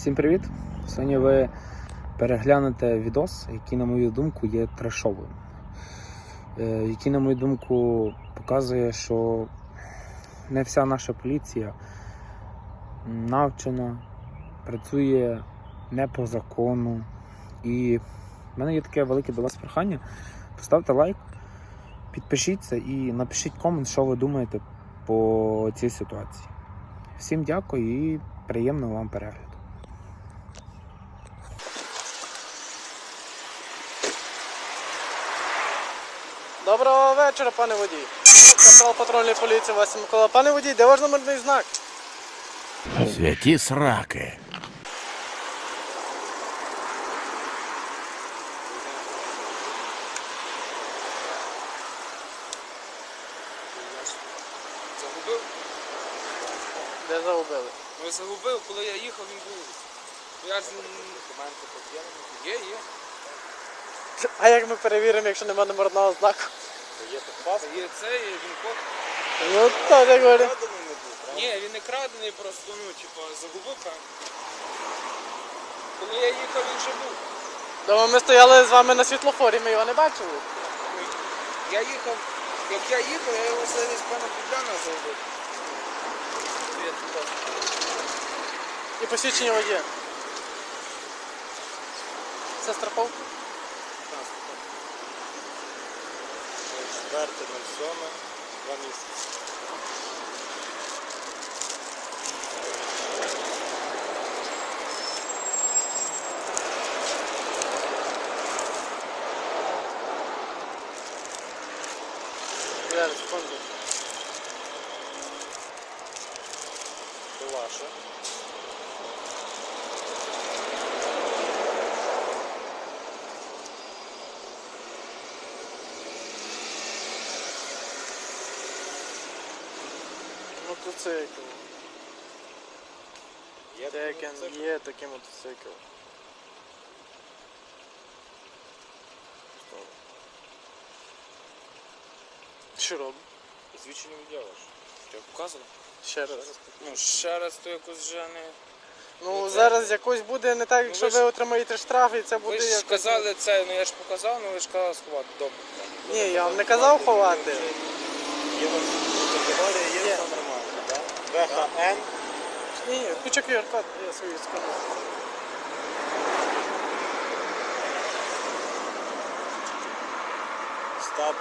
Всім привіт! Сьогодні ви переглянете відос, який, на мою думку, є трешовим. Е, Який, на мою думку, показує, що не вся наша поліція навчена, працює не по закону. І в мене є таке велике до вас прохання. Поставте лайк, підпишіться і напишіть комент, що ви думаєте по цій ситуації. Всім дякую і приємного вам перегляду. Доброго вечора, пане водій. Капрал патрульної поліції Вася Микола. Пане водій, де ваш номерний знак? Святі сраки. Загубив? Де загубили? Ну загубив, коли я їхав, він був. Я ж документи Є, є. А як ми перевіримо, якщо немає номерного знаку? Є це, є він код. Ну, так я говорю. Ні, він не крадений, просто, ну, типу, загубив там. Коли я їхав, він ще був. Дома ми стояли з вами на світлофорі, ми його не бачили. Я їхав, як я їхав, я його все десь пана Богдана загубив. Привіт. І посвідчення водія. Це страховка? Четверте, 07, два місяці. Мотоцикл. Є Деякі мотоцикл? є такий мотоцикл. Що робить? Звичайно відділиш. Ти показував? Ще раз. Ну, ще раз то якось вже не... Ну, це- зараз якось буде не так, якщо ви ви ж- отримаєте штраф і це буде Ви ж якось... сказали це, ну я ж показав, ну ви ж казали сховати. Добре. Ні, я вам не казав ховати. Є у вас категорія, є Є. все нормально, так? ВХН, Ні, ні, куча QR-код, я свої скажу. Стаб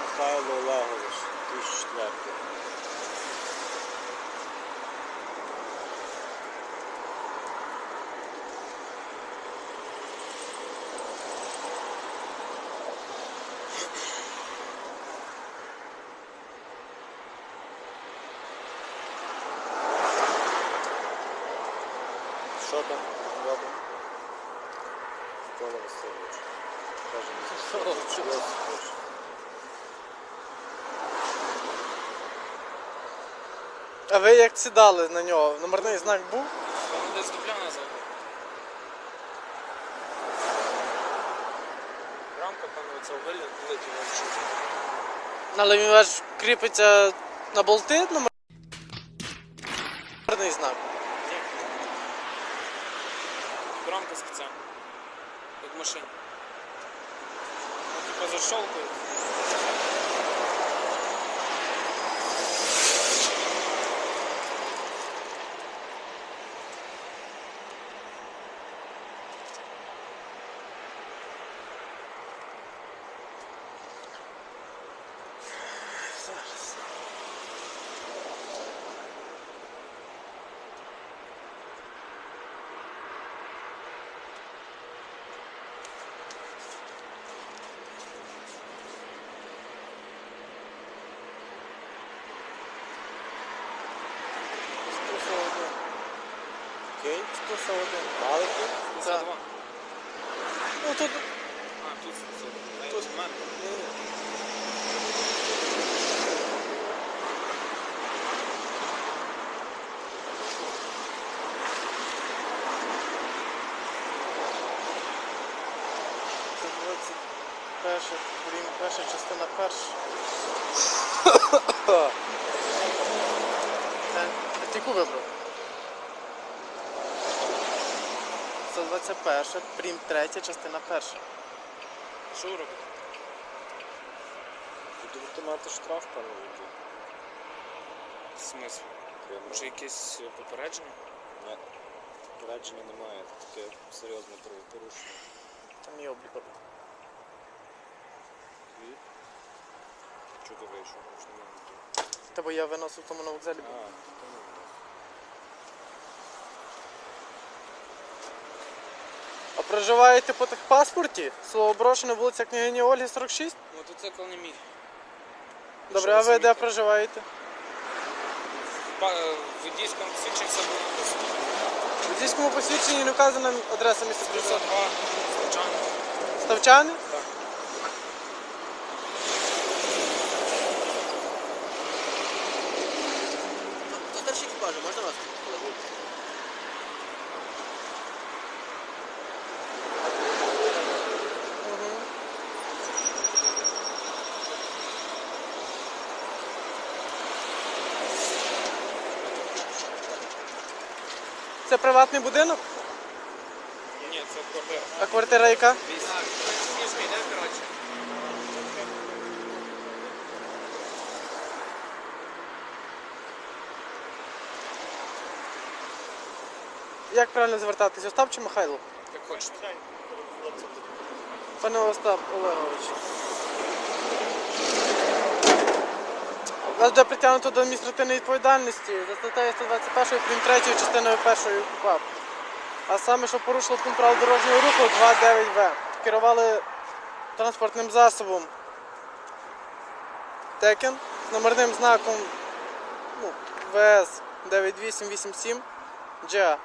Михайло Олегович, 2004. Що там робимо? Микола Васильович. Каже, Йосипович. А ви як сідали на нього? Номерний знак був? Воно десь дупляна забув. Рамка, це виліт, вилетіла. Але він ваш кріпиться на болти номерний знак. Рамка спеціальна. Как в машине. Ну, типа защолкує. окей. Што се оде? Малки? Да. Ну тут... А, тут се оде. Тут ман. Перша, блін, перша частина перша. Ти яку вибрав? 121, прим 3, частина 1. Що ви робите? Будете мати штраф, пане водій. В смислі? Може якесь попередження? Ні. Попередження немає. Таке серйозне правопорушення. Там є облік. І? Чого ти вийшов? Тому що немає. Та бо я виносив тому на вокзалі. А, був. то не буде. А проживаєте по техпаспорті? Слово Брошене, вулиця княгині Ольги, 46? Мотоцикл не мій. Добре, а ви де проживаєте? Е, В водійському свідчився був написано. У водійському посвідченні не вказана адреса міста Співсот. 52, Ставчан. Ставчани? Так. Хто старший екіпажу, можна вас? Угу. Це приватний будинок? Ні, це квартира. А квартира яка? Як правильно звертатись? Остап чи Михайло? Як хочете. Пане Остап Олегович. Вас вже притягнуто до адміністративної відповідальності за статтею 121 прим. 3 частиною 1 КУПАП. А саме, що порушило пункт правил дорожнього руху 29В. Керували транспортним засобом Текен з номерним знаком ну, ВС 9887 GA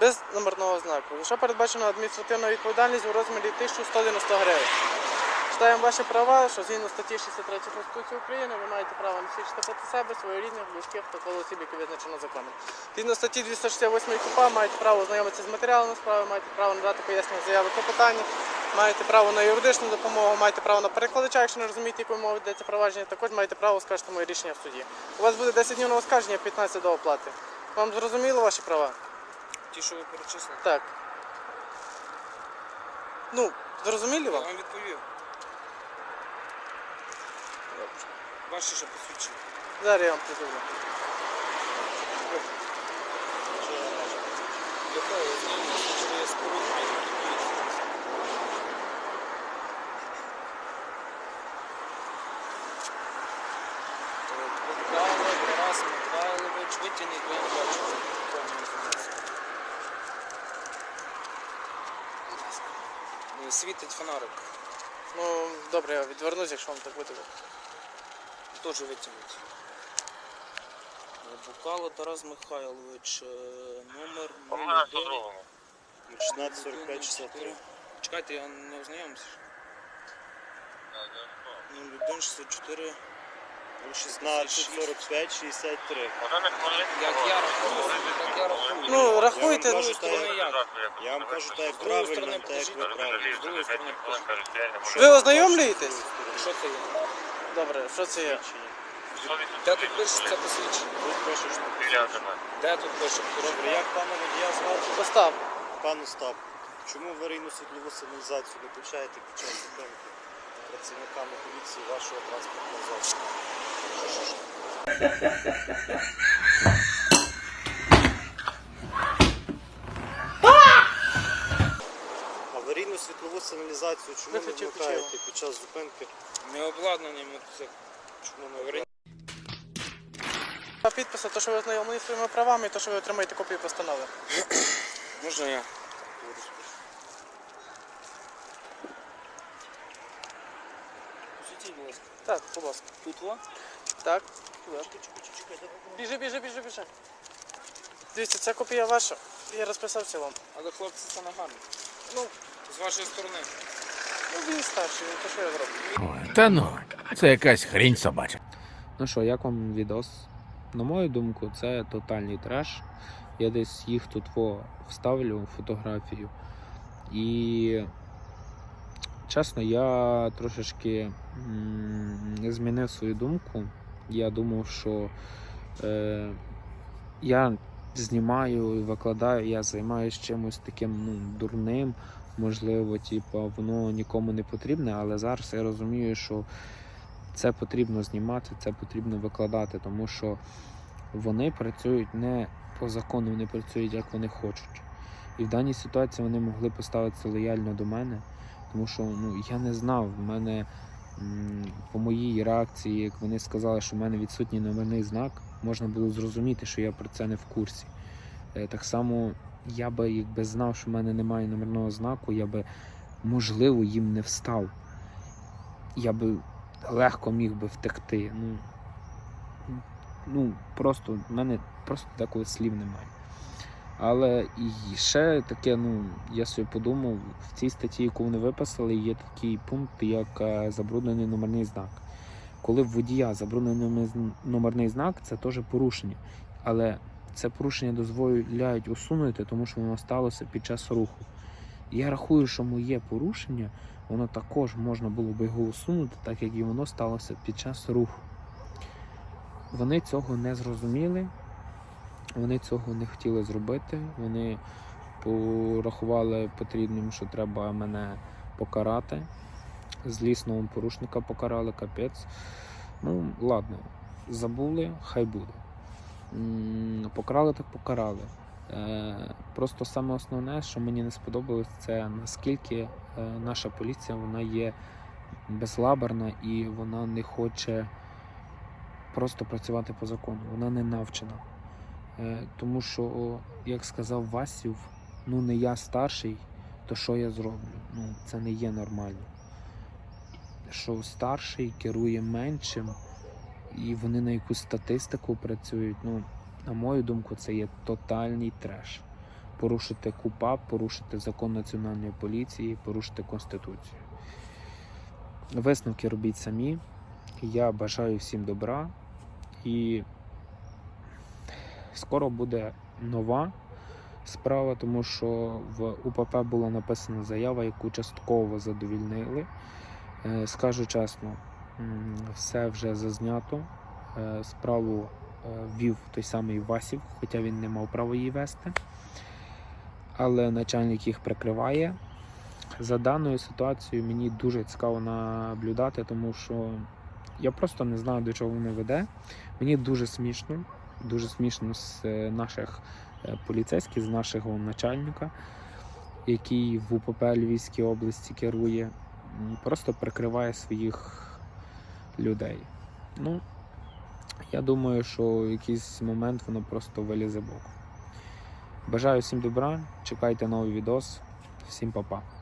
без номерного знаку. За що передбачена адміністративна відповідальність у розмірі 1190 гривень. Читаємо ваші права, що згідно статті 63 Конституції України ви маєте право не свідчити проти себе, своїх рідних, близьких та коло осіб, які визначено законом. Згідно статті 268 КУПА маєте право ознайомитися з матеріалами справи, маєте право надати пояснення заяви по питанні, маєте право на юридичну допомогу, маєте право на перекладача, якщо не розумієте, якою мовою йдеться провадження, також маєте право оскаржити моє рішення в суді. У вас буде 10 днів на оскарження, 15 до оплати. Вам зрозуміло ваші права? Ті, що ви перечислили. Так. Ну, зрозумілі Я вам? вам відповів. Ваше ще посвідчення. Зараз я вам придумаю. Що. Михайло, Тарас Михайлович, витягніть, бо я не бачу повну інформацію. Світить фонарик. Ну, добре, я відвернусь, якщо вам так буде. Теж витягнуть. Букало Тарас Михайлович, е, номер 01. 16, 45, 63. Чекайте, я не ознайомився. 01, 64, 16, 45, 63. Як я рахую, як я рахую. Ну, рахуйте. Я вам другої кажу, сторони як? Я вам кажу так, як другої правильно, сторони так як ви покажіть. правильно. З другої сторони покажіть. Ви ознайомлюєтесь? Що це є? Добре, що це є? Де тут пишеться посвідчення? Тут пише, що Де тут пише? Добре, як пана водія звати? Остап. Пан Остап, чому аварійну світлову сигналізацію не включаєте під час зупинки працівниками поліції вашого транспортного засобу? Світлову сигналізацію чому не вмикаєте під час зупинки? Не обладнаний мотоцикл. Чому не А підписи, то, що ви ознайомлені своїми правами, і то, що ви отримаєте копію постанови. Можна я? Посвітіть, будь ласка. Так, будь ласка. Тут во? Так. Біжи, біжи, біжи, біжи. Дивіться, це копія ваша. Я розписався вам. Але хлопці це не гарно. Ну, З вашої сторони. ну він старший, ну, то що я зроблю? Ой, та ну, це якась хрінь собача. Ну що, як вам відос? На мою думку, це тотальний треш. Я десь їх тут во вставлю фотографію. І чесно, я трошечки м, змінив свою думку. Я думав, що е, я знімаю і викладаю, я займаюся чимось таким ну, дурним, можливо, типу, воно нікому не потрібне, але зараз я розумію, що це потрібно знімати, це потрібно викладати, тому що вони працюють не по закону, вони працюють як вони хочуть. І в даній ситуації вони могли поставитися лояльно до мене, тому що ну, я не знав, в мене по моїй реакції, як вони сказали, що в мене відсутній номерний знак, можна було зрозуміти, що я про це не в курсі. Е, Так само я би, якби знав, що в мене немає номерного знаку, я би, можливо, їм не встав. Я би легко міг би втекти. Ну, ну просто в мене просто такого слів немає. Але і ще таке, ну, я собі подумав, в цій статті, яку вони виписали, є такий пункт, як е, забруднений номерний знак. Коли в водія забруднений номерний знак, це теж порушення. Але це порушення дозволяють усунути, тому що воно сталося під час руху. Я рахую, що моє порушення, воно також можна було би його усунути, так як і воно сталося під час руху. Вони цього не зрозуміли, вони цього не хотіли зробити. Вони порахували потрібним, що треба мене покарати. Злісного порушника покарали, капець. Ну, ладно, забули, хай буде. М, Покарали так покарали. Е, Просто саме основне, що мені не сподобалось, це наскільки е, наша поліція вона є безлаберна і вона не хоче просто працювати по закону. Вона не навчена. Е, Тому що, як сказав Васів, ну не я старший, то що я зроблю? Ну, це не є нормально. Що старший керує меншим, і вони на якусь статистику працюють. Ну, на мою думку, це є тотальний треш. Порушити КУПАП, порушити закон національної поліції, порушити конституцію. Висновки робіть самі. Я бажаю всім добра і скоро буде нова справа, тому що в УПП була написана заява, яку частково задовільнили. Е, Скажу чесно, все вже зазнято. Е, Справу е, вів той самий Васів, хоча він не мав права її вести. Але начальник їх прикриває. За даною ситуацією мені дуже цікаво наблюдати, тому що я просто не знаю, до чого воно веде. Мені дуже смішно, дуже смішно з е, наших поліцейських, з нашого начальника, який в УПП Львівській області керує, просто прикриває своїх людей. Ну, я думаю, що в якийсь момент воно просто вилізе боком. Бажаю всім добра, чекайте новий відос. Всім па-па.